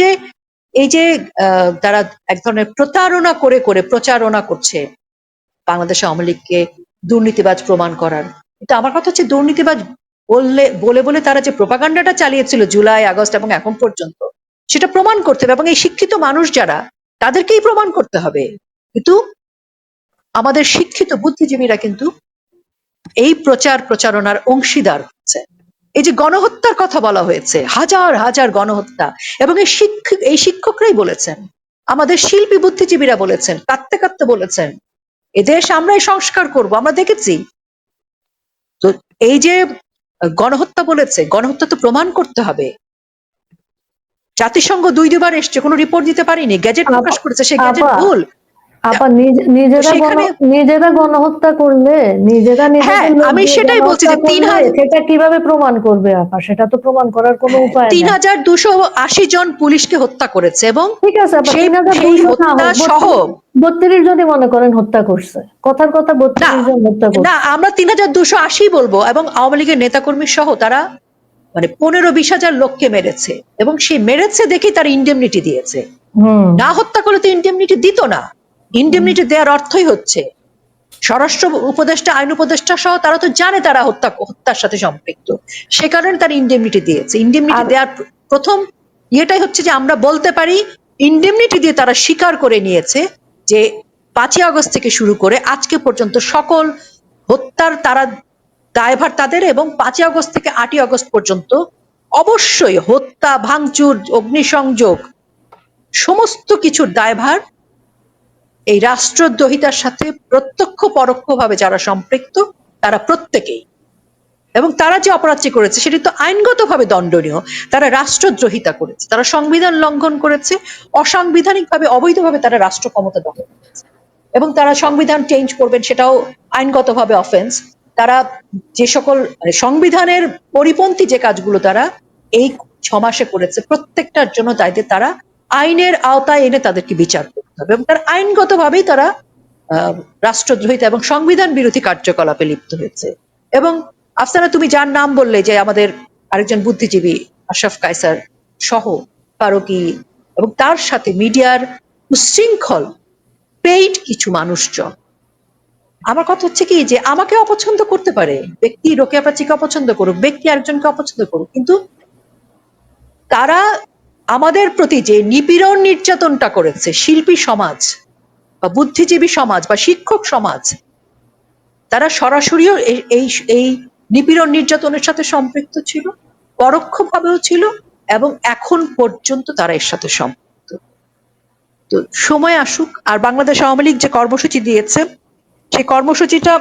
যে, এই যে তারা এক ধরনের প্রতারণা করে করে প্রচারণা করছে বাংলাদেশ আওয়ামী লীগকে দুর্নীতিবাজ প্রমাণ করার। কিন্তু আমার কথা হচ্ছে দুর্নীতিবাজ বললে, বলে বলে তারা যে প্রপাগান্ডাটা চালিয়েছিল জুলাই, আগস্ট এবং এখন পর্যন্ত, সেটা প্রমাণ করতে হবে এবং এই শিক্ষিত মানুষ যারা, তাদেরকেই প্রমাণ করতে হবে। কিন্তু আমাদের শিক্ষিত বুদ্ধিজীবীরা কিন্তু এই প্রচার প্রচারণার অংশীদার হচ্ছে। এই যে গণহত্যার কথা বলা হয়েছে হাজার হাজার গণহত্যা এবং এই শিক্ষক এই শিক্ষকরাই বলেছেন আমাদের শিল্পী বুদ্ধিজীবীরা বলেছেন কাঁদতে কাঁদতে বলেছেন এদেশ আমরাই সংস্কার করব আমরা দেখেছি। তো এই যে গণহত্যা বলেছে গণহত্যা তো প্রমাণ করতে হবে। জাতিসংঘ দুই দুবার এসছে কোনো রিপোর্ট দিতে পারিনি গ্যাজেট প্রকাশ করেছে সেই গ্যাজেট ভুল। আপা নিজেরা নিজেরা গণহত্যা করলে নিজেরা হ্যাঁ, আমি সেটাই বলছি যে তিন হাজার- সেটা কীভাবে প্রমাণ করবে আপা? সেটা তো প্রমাণ করার কোনো উপায় তিন হাজার দুশো আশি জন পুলিশকে হত্যা করেছে এবং ঠিক আছে সহ বত্রিশ জনই মনে করেন হত্যা করছে। কথার কথা বত্রিশ জন হত্যা করছে। না আমরা তিন হাজার দুশো আশি বলব এবং আওয়ামী লীগের নেতাকর্মী সহ তারা মানে পনেরো বিশ হাজার লোককে মেরেছে এবং সে মেরেছে দেখেই তার ইন্ডেমনিটি দিয়েছে। না হত্যা করলে তো ইন্ডেমনিটি দিত না। ইন্ডেমনিটি দেওয়ার অর্থই হচ্ছে স্বরাষ্ট্র উপদেষ্টা আইন উপদেষ্টা সহ তারা তো জানে তারা হত্যা হত্যার সাথে সম্পৃক্ত। সে কারণে তারা ইন্ডেমনিটি দিয়েছে। ইন্ডেমনিটি দেওয়ার প্রথম ইয়েটাই হচ্ছে যে আমরা বলতে পারি ইন্ডেমনিটি দিয়ে তারা স্বীকার করে নিয়েছে যে পাঁচই আগস্ট থেকে শুরু করে আজকে পর্যন্ত সকল হত্যার তারা দায়ভার তাদের এবং পাঁচই আগস্ট থেকে আটই আগস্ট পর্যন্ত অবশ্যই হত্যা ভাঙচুর অগ্নিসংযোগ সমস্ত কিছুর দায়ভার এই রাষ্ট্রদ্রোহিতার সাথে প্রত্যক্ষ পরোক্ষভাবে যারা সম্পৃক্ত, তারা প্রত্যেকেই। এবং তারা যে অপরাধটি করেছে, সেটি তো আইনগতভাবে দণ্ডনীয়। তারা রাষ্ট্রদ্রোহিতা করেছে, তারা সংবিধান লঙ্ঘন করেছে, অসাংবিধানিকভাবে, অবৈধভাবে তারা রাষ্ট্র ক্ষমতা দখল করেছে। এবং তারা সংবিধান চেঞ্জ করবেন, সেটাও আইনগতভাবে অফেন্স তারা যে সকল মানে সংবিধানের পরিপন্থী যে কাজগুলো তারা এই ছমাসে করেছে, প্রত্যেকটার জন্য তাইতে তারা আইনের আওতায় এনে তাদেরকে বিচার করতে হবে এবং তারা আইনগতভাবেই তারা রাষ্ট্রদ্রোহিতা এবং সংবিধান বিরোধী কার্যকলাপে লিপ্ত হয়েছে। এবং আফসানা, তুমি যার নাম বললে যে আমাদের আরেকজন বুদ্ধিজীবী আশরাফ কায়সার সহ ফারুকি এবং তার সাথে মিডিয়ার উশৃঙ্খল পেইড কিছু মানুষজন, আমার কথা হচ্ছে কি যে আমাকে অপছন্দ করতে পারে। ব্যক্তি রোকেয়া প্রাচীকে অপছন্দ করুক, ব্যক্তি আরেকজনকে অপছন্দ করুক, কিন্তু তারা আমাদের প্রতি যে নিপীড়ন নির্যাতনটা করেছে শিল্পী সমাজ বা বুদ্ধিজীবী সমাজ বা শিক্ষক সমাজ তারা সরাসরিও এই- এই নিপীড়ন নির্যাতনের সাথে সম্পৃক্ত ছিল পরোক্ষভাবেও ছিল এবং এখন পর্যন্ত তারা এর সাথে সম্পৃক্ত। তো সময় আসুক আর বাংলাদেশ আওয়ামী লীগ যে কর্মসূচি দিয়েছে সেই কর্মসূচিটা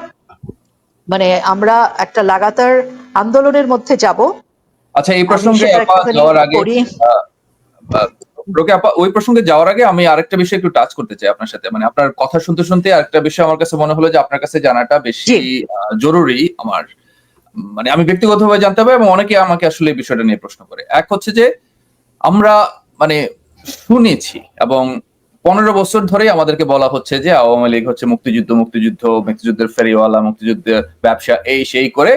মানে আমরা একটা লাগাতার আন্দোলনের মধ্যে যাব। আচ্ছা এই প্রসঙ্গে যাওয়ার আগে রোকে আপা ওই প্রসঙ্গে যাওয়ার আগে আমি আরেকটা বিষয় একটু টাচ করতে চাই আপনার সাথে। মানে আপনার কথা শুনতে শুনতে আরেকটা বিষয় আমার কাছে মনে হলো যে আপনার কাছে জানাটা বেশি জরুরি আমার। মানে আমি ব্যক্তিগতভাবে জানতে পারি এবং অনেকে আমাকে আসলে এই বিষয়টা নিয়ে প্রশ্ন করে। এক হচ্ছে যে আমরা মানে শুনেছি এবং পনেরো বছর ধরেই আমাদেরকে বলা হচ্ছে যে আওয়ামী লীগ হচ্ছে মুক্তিযুদ্ধ মুক্তিযুদ্ধ মুক্তিযুদ্ধের ফেরিওয়ালা মুক্তিযুদ্ধের ব্যবসা এই সেই করে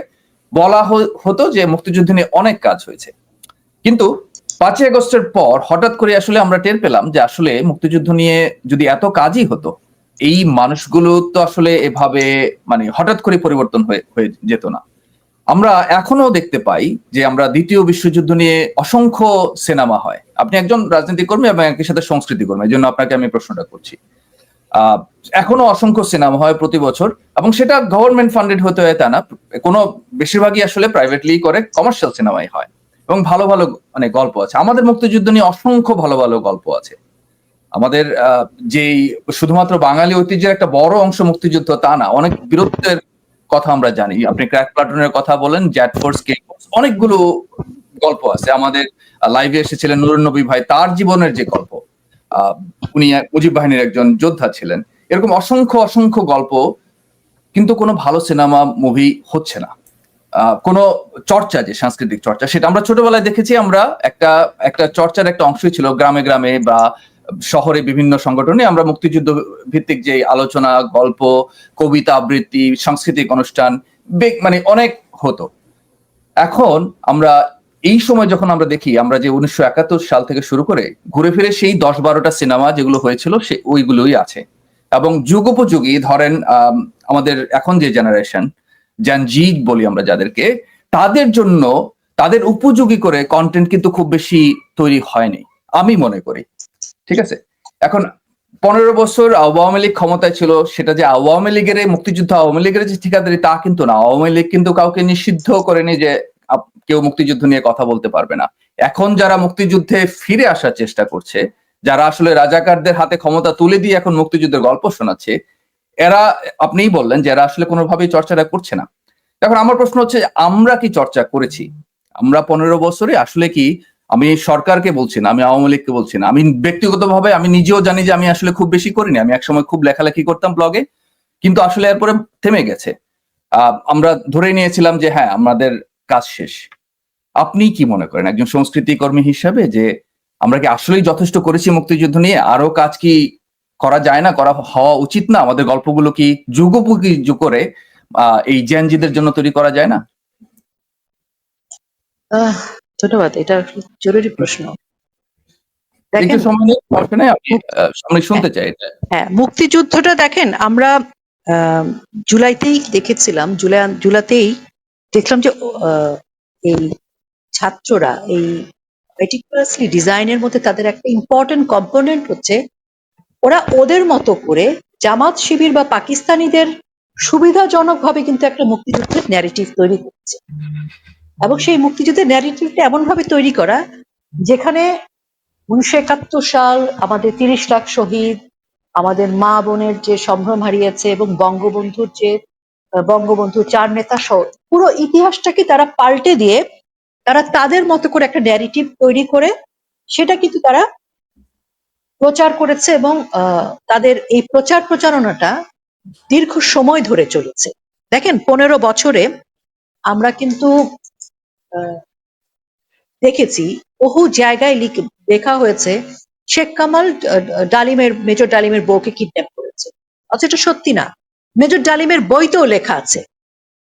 বলা হতো যে মুক্তিযুদ্ধ নিয়ে অনেক কাজ হয়েছে। কিন্তু পাঁচই আগস্টের পর হঠাৎ করে আসলে আমরা টের পেলাম যে আসলে মুক্তিযুদ্ধ নিয়ে যদি এত কাজই হতো, এই মানুষগুলো তো আসলে এভাবে মানে হঠাৎ করে পরিবর্তন হয়ে যেত না। আমরা এখনও দেখতে পাই যে আমরা দ্বিতীয় বিশ্বযুদ্ধ নিয়ে অসংখ্য সিনেমা হয়। আপনি একজন রাজনীতি কর্মী এবং একই সাথে সংস্কৃতি কর্মী এই জন্য আপনাকে আমি প্রশ্নটা করছি। এখনও অসংখ্য সিনেমা হয় প্রতি বছর এবং সেটা গভর্নমেন্ট ফান্ডেড হতে হয় তা না, কোনো বেশিরভাগই আসলে প্রাইভেটলি করে কমার্শিয়াল সিনেমাই হয়। এবং ভালো ভালো মানে গল্প আছে। আমাদের মুক্তিযুদ্ধ নিয়ে অসংখ্য ভালো ভালো গল্প আছে। আমাদের যেই শুধুমাত্র বাঙালি ঐতিহ্যের একটা বড় অংশ মুক্তিযুদ্ধ তা না, অনেক বীরত্বের কথা আমরা জানি। আপনি ক্র্যাক প্লাটুনের কথা বলেন জ্যাট ফোর্স, কে অনেকগুলো গল্প আছে। আমাদের লাইভে এসেছিলেন নুরুন নবী ভাই, তার জীবনের যে গল্প উনি মুজিব বাহিনীর একজন যোদ্ধা ছিলেন। এরকম অসংখ্য অসংখ্য গল্প, কিন্তু কোনো ভালো সিনেমা, মুভি হচ্ছে না। কোনো চর্চা যে সাংস্কৃতিক চর্চা সেটা আমরা ছোটবেলায় দেখেছি আমরা একটা একটা চর্চার একটা অংশই ছিল গ্রামে গ্রামে বা শহরে বিভিন্ন সংগঠনে আমরা মুক্তিযুদ্ধ ভিত্তিক যে আলোচনা গল্প কবিতা আবৃত্তি সাংস্কৃতিক অনুষ্ঠান মানে অনেক হতো। এখন আমরা এই সময় যখন আমরা দেখি আমরা যে উনিশশো একাত্তর সাল থেকে শুরু করে ঘুরে ফিরে সেই দশ বারোটা সিনেমা যেগুলো হয়েছিল সে ওইগুলোই আছে। এবং যুগোপযোগী ধরেন আম, আমাদের এখন যে জেনারেশন জি বলি আমরা যাদেরকে, তাদের জন্য, তাদের উপযোগী করে কন্টেন্ট কিন্তু খুব বেশি তৈরি হয়নি, আমি মনে করি। ঠিক আছে? এখন পনেরো বছর আওয়ামী লীগ ক্ষমতায় ছিল, সেটা যে আওয়ামী লীগের মুক্তিযুদ্ধ, আওয়ামী লীগের যে ঠিকাদারি, তা কিন্তু না। আওয়ামী লীগ কিন্তু কাউকে নিষিদ্ধ করেনি যে কেউ মুক্তিযুদ্ধ নিয়ে কথা বলতে পারবে না। এখন যারা মুক্তিযুদ্ধে ফিরে আসার চেষ্টা করছে, যারা আসলে রাজাকারদের হাতে ক্ষমতা তুলে দিয়ে এখন মুক্তিযুদ্ধের গল্প শোনাচ্ছে এরা, আপনিই বললেন যে এরা আসলে কোনোভাবেই চর্চাটা করছে না। এখন আমার প্রশ্ন হচ্ছে, আমরা কি চর্চা করেছি? আমরা পনেরো বছরে আসলে কি, আমি সরকারকে বলছি না, আমি আওয়ামী লীগকে বলছি না, আমি ব্যক্তিগতভাবে আমি নিজেও জানি যে আমি আসলে খুব বেশি করিনি, আমি একসময় খুব লেখালেখি করতাম ব্লগে কিন্তু আসলে এরপরে থেমে গেছে। আমরা ধরে নিয়েছিলাম যে হ্যাঁ আমাদের কাজ শেষ। আপনি কি মনে করেন, একজন সংস্কৃতি কর্মী হিসাবে যে আমরা কি আসলেই যথেষ্ট করেছি মুক্তিযুদ্ধ নিয়ে? আরও কাজ কি করা যায় না করা হওয়া উচিত না। আমাদের গল্পগুলো কি যুগোপযোগী যুগ করে এই জেনজিদের জন্য তৈরি করা যায় না? ধন্যবাদ এটা জরুরি প্রশ্ন। শুনতে চাই এটা। হ্যাঁ মুক্তিযুদ্ধটা দেখেন আমরা আহ, জুলাইতেই দেখেছিলাম জুলাই জুলাইতেই দেখলাম যে এই ছাত্ররা এই মেটিকুলাসলি ডিজাইনের মধ্যে তাদের একটা ইম্পর্টেন্ট কম্পোনেন্ট হচ্ছে ওরা ওদের মতো করে জামাত শিবির বা পাকিস্তানিদের সুবিধাজনকভাবে কিন্তু একটা মুক্তিযুদ্ধের ন্যারেটিভ তৈরি করছে। এবং সেই মুক্তিযুদ্ধের ন্যারেটিভটা এমন ভাবে তৈরি করা, যেখানে উনিশশো একাত্তর সাল আমাদের তিরিশ লাখ শহীদ, আমাদের মা বোনের যে সম্ভ্রম হারিয়েছে এবং বঙ্গবন্ধুর যে বঙ্গবন্ধু চার নেতা সহ পুরো ইতিহাসটাকে তারা পাল্টে দিয়ে তারা তাদের মতো করে একটা ন্যারেটিভ তৈরি করে, সেটা কিন্তু তারা প্রচার করেছে এবং তাদের এই প্রচার প্রচারণাটা দীর্ঘ সময় ধরে চলেছে। দেখেন, পনেরো বছরে আমরা কিন্তু দেখেছি বহু জায়গায় লিখ- লেখা হয়েছে, শেখ কামাল ডালিমের, মেজর ডালিমের বউকে কিডন্যাপ করেছে। অথচ এটা সত্যি না। মেজর ডালিমের বইতেও লেখা আছে।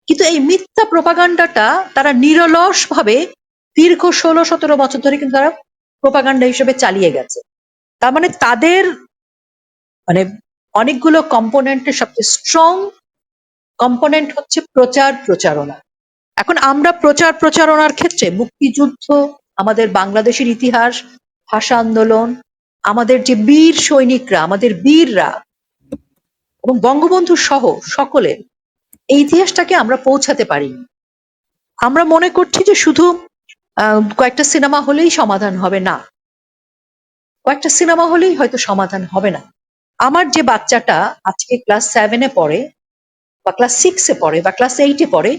কিন্তু এই মিথ্যা প্রপাগান্ডাটা তারা নিরলস ভাবে দীর্ঘ ষোলো সতেরো বছর ধরে কিন্তু তারা প্রপাগান্ডা হিসেবে চালিয়ে গেছে। তার মানে তাদের মানে অনেকগুলো কম্পোনেন্টের সবচেয়ে স্ট্রং কম্পোনেন্ট হচ্ছে প্রচার প্রচারণা। এখন আমরা প্রচার প্রচারণার ক্ষেত্রে মুক্তিযুদ্ধ, আমাদের বাংলাদেশের ইতিহাস, ভাষা আন্দোলন, আমাদের যে বীর সৈনিকরা, আমাদের বীররা এবং বঙ্গবন্ধু সহ সকলের এই ইতিহাসটাকে আমরা পৌঁছাতে পারিনি। আমরা মনে করছি যে শুধু কয়েকটা সিনেমা হলেই সমাধান হবে না। কয়েকটা সিনেমা হলেই হয়তো সমাধান হবে না। আমার যে বাচ্চাটা আজকে ক্লাস সেভেনে পড়ে, বা ক্লাস সিক্সে পড়ে, বা ক্লাস এইটে পড়ে,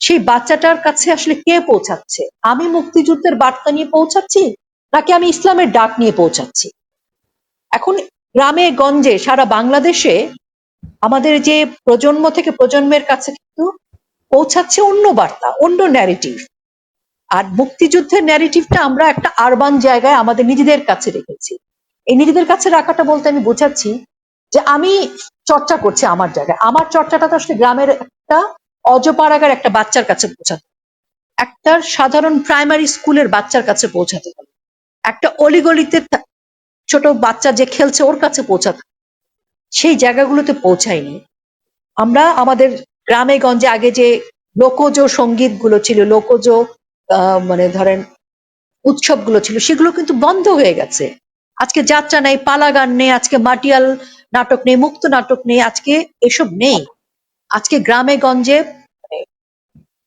সেই বাচ্চাটার কাছে আসলে কে পৌঁছাচ্ছে? আমি মুক্তিযুদ্ধের বার্তা নিয়ে পৌঁছাচ্ছি, নাকি আমি ইসলামের ডাক নিয়ে পৌঁছাচ্ছি? এখন গ্রামে, গঞ্জে, সারা বাংলাদেশে আমাদের যে প্রজন্ম থেকে প্রজন্মের কাছে কিন্তু পৌঁছাচ্ছে অন্য বার্তা, অন্য ন্যারেটিভ আর মুক্তিযুদ্ধের ন্যারেটিভটা আমরা একটা আরবান জায়গায় আমাদের নিজেদের কাছে রেখেছি। এই নিজেদের কাছে রাখাটা বলতে আমি বোঝাচ্ছি যে আমি চর্চা করছি আমার জায়গায়। আমার চর্চাটা তো আসলে গ্রামের একটা অজপাড়াগার একটা বাচ্চার কাছে পৌঁছাতে একটা সাধারণ প্রাইমারি স্কুলের বাচ্চার কাছে পৌঁছাতে হবে। একটা অলিগলিতে ছোট বাচ্চা যে খেলছে ওর কাছে পৌঁছাতে সেই জায়গাগুলোতে পৌঁছায়নি। আমরা আমাদের গ্রামে গঞ্জে আগে যে লোকজ সংগীতগুলো ছিল, লোকজ মানে ধরেন উৎসবগুলো ছিল, সেগুলো কিন্তু বন্ধ হয়ে গেছে। আজকে যাত্রা নেই পালা গান নেই, আজকে মাটিয়াল নাটক নেই, মুক্ত নাটক নেই, আজকে এসব নেই। আজকে গ্রামে গঞ্জে মানে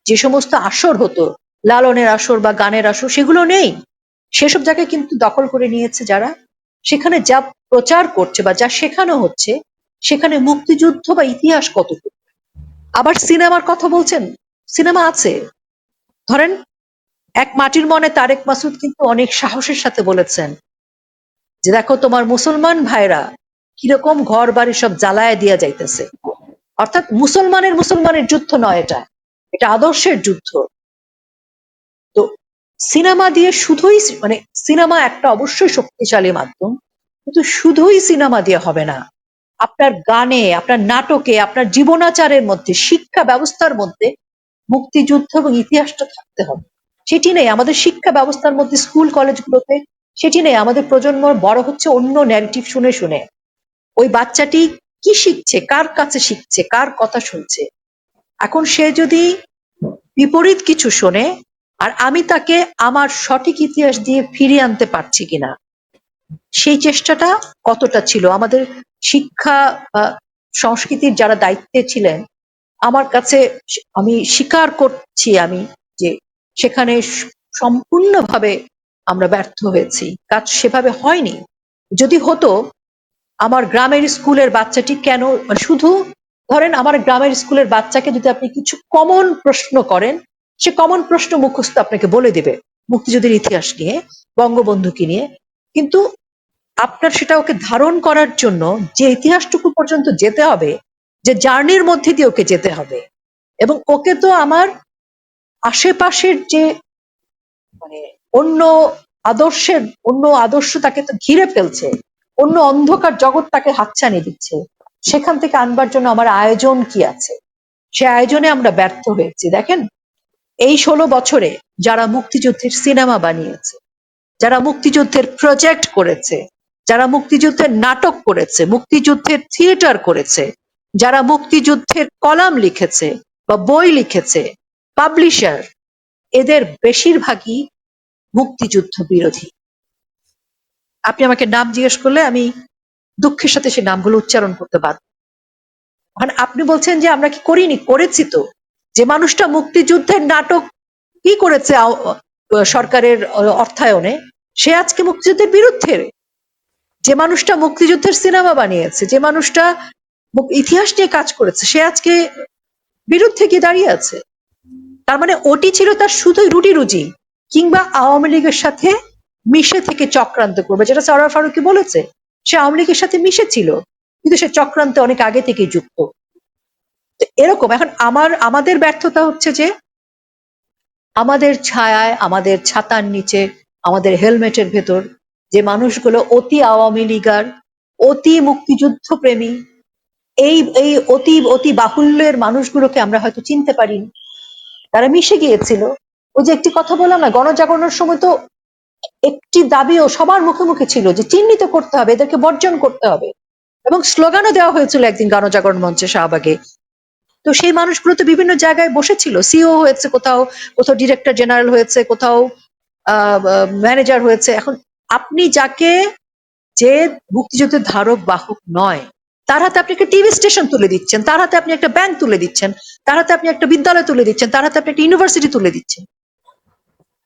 যে সমস্ত আসর হতো, লালনের আসর বা গানের আসর, সেগুলো নেই। সেসব জায়গায় কিন্তু দখল করে নিয়েছে যারা। সেখানে যা প্রচার করছে বা যা শেখানো হচ্ছে, সেখানে মুক্তিযুদ্ধ বা ইতিহাস কতটুকু? আবার সিনেমার কথা বলছেন? সিনেমা আছে। ধরেন এক মাটির মনে তারেক মাসুদ কিন্তু অনেক সাহসের সাথে বলেছেন যে দেখো তোমার মুসলমান ভাইরা কীরকম ঘর বাড়ি সব জ্বালায় দিয়া যাইতেছে। অর্থাৎ মুসলমানের মুসলমানের যুদ্ধ নয় এটা এটা আদর্শের যুদ্ধ। তো সিনেমা দিয়ে শুধুই মানে সিনেমা একটা অবশ্যই শক্তিশালী মাধ্যম, কিন্তু শুধুই সিনেমা দিয়ে হবে না। আপনার গানে, আপনার নাটকে, আপনার জীবনাচারের মধ্যে, শিক্ষা ব্যবস্থার মধ্যে মুক্তিযুদ্ধ এবং ইতিহাসটা থাকতে হবে। সেটি নেই। আমাদের শিক্ষা ব্যবস্থার মধ্যে, স্কুল, কলেজগুলোতে সেটি নেই। আমাদের প্রজন্ম বড় হচ্ছে অন্য ন্যারেটিভ শুনে শুনে। ওই বাচ্চাটি কি শিখছে? কার কাছে শিখছে? কার কথা শুনছে? এখন সে যদি বিপরীত কিছু শোনে, আর আমি তাকে আমার সঠিক ইতিহাস দিয়ে ফিরিয়ে আনতে পারছি কিনা, সেই চেষ্টাটা কতটা ছিল? আমাদের শিক্ষা সংস্কৃতির যারা দায়িত্বে ছিলেন, আমার কাছে আমি স্বীকার করছি আমি যে সেখানে সম্পূর্ণভাবে আমরা ব্যর্থ হয়েছি। কাজ সেভাবে হয়নি। যদি হতো, আমার গ্রামের স্কুলের বাচ্চাটি কেন মানে শুধু ধরেন আমার গ্রামের স্কুলের বাচ্চাকে যদি আপনি কিছু কমন প্রশ্ন করেন, সে কমন প্রশ্ন মুখস্থ আপনাকে বলে দেবে মুক্তিযুদ্ধের ইতিহাস নিয়ে, বঙ্গবন্ধুকে নিয়ে। কিন্তু আপনার সেটা ওকে ধারণ করার জন্য যে ইতিহাসটুকু পর্যন্ত যেতে হবে, যে জার্নির মধ্যে দিয়ে ওকে যেতে হবে। এবং ওকে তো আমার আশেপাশের যে মানে অন্য আদর্শের, অন্য আদর্শ তাকে তো ঘিরে ফেলছে, অন্য অন্ধকার জগৎ তাকে হাতছানি দিচ্ছে। সেখান থেকে আনবার জন্য আমার আয়োজন কি আছে? সে আয়োজনে আমরা ব্যর্থ হয়েছি। দেখেন, এই ষোলো বছরে যারা মুক্তিযুদ্ধের সিনেমা বানিয়েছে, যারা মুক্তিযুদ্ধের প্রজেক্ট করেছে, যারা মুক্তিযুদ্ধের নাটক করেছে, মুক্তিযুদ্ধের থিয়েটার করেছে, যারা মুক্তিযুদ্ধের কলাম লিখেছে বা বই লিখেছে পাবলিশার এদের বেশিরভাগই মুক্তিযুদ্ধ বিরোধী। আপনি আমাকে নাম জিজ্ঞেস করলে আমি দুঃখের সাথে সে নামগুলো উচ্চারণ করতে বাধ্য। মানে আপনি বলছেন যে আমরা কি করিনি? করেছি তো। যে মানুষটা মুক্তিযুদ্ধের নাটক কি করেছে সরকারের অর্থায়নে, সে আজকে মুক্তিযুদ্ধের বিরুদ্ধে। যে মানুষটা মুক্তিযুদ্ধের সিনেমা বানিয়েছে, যে মানুষটা ইতিহাস নিয়ে কাজ করেছে, সে আজকে বিরুদ্ধে গিয়ে দাঁড়িয়ে আছে। তার মানে ওটি ছিল তার শুধুই রুটি রুজি, কিংবা আওয়ামী লীগের সাথে মিশে থেকে চক্রান্ত করবে, যেটা সরার ফারুকি বলেছে। সে আওয়ামী লীগের সাথে মিশে ছিল কিন্তু সে চক্রান্তে অনেক আগে থেকে যুক্ত। এরকম, এখন আমার, আমাদের ব্যর্থতা হচ্ছে যে আমাদের ছায়ায়, আমাদের ছাতার নিচে, আমাদের হেলমেটের ভেতর যে মানুষগুলো অতি আওয়ামী লীগার, অতি মুক্তিযুদ্ধ প্রেমী এই এই অতি অতি বাহুল্যের মানুষগুলোকে আমরা হয়তো চিনতে পারিনি। তারা মিশে গিয়েছিল। ওই যে একটি কথা বললাম না, গণজাগরণের সময় তো একটি দাবিও সবার মুখে মুখে ছিল যে চিহ্নিত করতে হবে, এদেরকে বর্জন করতে হবে। এবং স্লোগানও দেওয়া হয়েছিল একদিন গণজাগরণ মঞ্চে শাহবাগে। তো সেই মানুষগুলো তো বিভিন্ন জায়গায় বসেছিল। সিও হয়েছে কোথাও কোথাও ডিরেক্টর জেনারেল হয়েছে, কোথাও ম্যানেজার হয়েছে। এখন আপনি যাকে যে মুক্তিযুদ্ধের ধারক বাহক নয়, তার হাতে আপনি একটা টিভি স্টেশন তুলে দিচ্ছেন, তার হাতে আপনি একটা ব্যাংক তুলে দিচ্ছেন। তার হাতে আপনি একটা বিদ্যালয় তুলে দিচ্ছেন তার হাতে আপনি একটা ইউনিভার্সিটি তুলে দিচ্ছেন।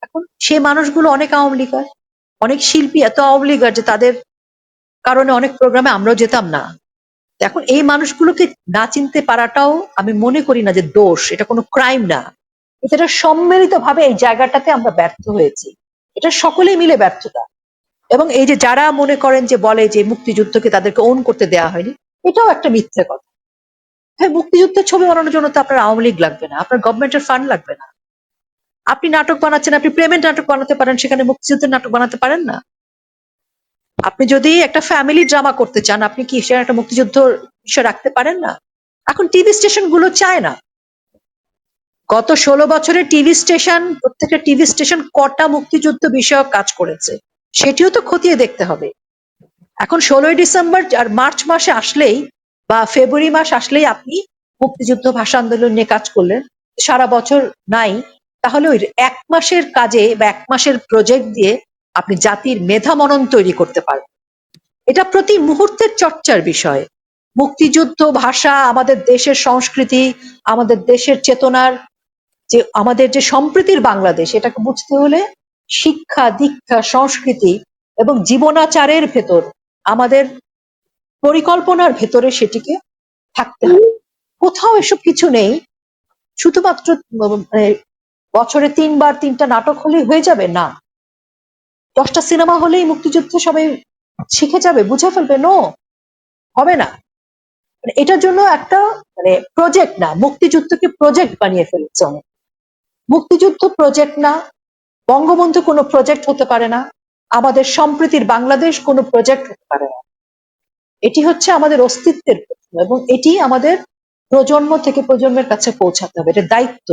এখন সেই মানুষগুলো অনেক আওয়ামী লীগার অনেক শিল্পী এত আওয়ামী লীগার যে তাদের কারণে অনেক প্রোগ্রামে আমরাও যেতাম না। এখন এই মানুষগুলোকে না চিনতে পারাটাও আমি মনে করি না যে দোষ, এটা কোনো ক্রাইম না। এটা সম্মিলিত ভাবে এই জায়গাটাতে আমরা ব্যর্থ হয়েছি। এটা সকলেই মিলে ব্যর্থতা। এবং এই যে যারা মনে করেন যে বলে যে মুক্তিযুদ্ধকে তাদেরকে ওন করতে দেওয়া হয়নি, এটাও একটা মিথ্যে কথা। হ্যাঁ মুক্তিযুদ্ধের ছবি বানানোর জন্য তো আপনার আওয়ামী লীগ লাগবে না, আপনার গভর্নমেন্টের ফান্ড লাগবে না। আপনি নাটক বানাচ্ছেন, আপনি প্রেমের নাটক বানাতে পারেন, সেখানে মুক্তিযুদ্ধের নাটক বানাতে পারেন না। আপনি যদি একটা ফ্যামিলি ড্রামা করতে চান, আপনি কি সেখানে একটা মুক্তিযুদ্ধ বিষয় রাখতে পারেন না? এখন টিভি স্টেশনগুলো চায় না। গত ষোলো বছরে টিভি স্টেশন প্রত্যেকটা টিভি স্টেশন কটা মুক্তিযুদ্ধ বিষয়ক কাজ করেছে, সেটিও তো খতিয়ে দেখতে হবে। এখন ষোলোই ডিসেম্বর আর মার্চ মাসে আসলেই বা ফেব্রুয়ারি মাস আসলেই আপনি মুক্তিযুদ্ধ ভাষা আন্দোলন নিয়ে কাজ করলেন, সারা বছর নাই, তাহলে ওই এক মাসের কাজে বা এক মাসের প্রজেক্ট দিয়ে আপনি জাতির মেধা মনন তৈরি করতে পারবেন। এটা প্রতি মুহূর্তের চর্চার বিষয়। মুক্তিযুদ্ধ ভাষা আমাদের দেশের সংস্কৃতি, আমাদের দেশের চেতনার যে, আমাদের যে সম্প্রীতির বাংলাদেশ, এটাকে বুঝতে হলে শিক্ষা, দীক্ষা, সংস্কৃতি এবং জীবনাচারের ভেতর আমাদের পরিকল্পনার ভেতরে সেটিকে থাকতে হবে। কোথাও এসব কিছু নেই। শুধুমাত্র মানে বছরে তিনবার তিনটা নাটক হলেই হয়ে যাবে? না। দশটা সিনেমা হলেই মুক্তিযুদ্ধ সবাই শিখে যাবে, বুঝে ফেলবে? নো। হবে না। মানে এটার জন্য একটা মানে প্রজেক্ট না, মুক্তিযুদ্ধকে প্রজেক্ট বানিয়ে ফেলেছে মুক্তিযুদ্ধ প্রজেক্ট না, বঙ্গবন্ধু কোনো প্রজেক্ট হতে পারে না, আমাদের সম্প্রীতির বাংলাদেশ কোনো প্রজেক্ট হতে পারে না। এটি হচ্ছে আমাদের অস্তিত্বের প্রশ্ন এবং এটি আমাদের প্রজন্ম থেকে প্রজন্মের কাছে পৌঁছাতে হবে। এটা দায়িত্ব।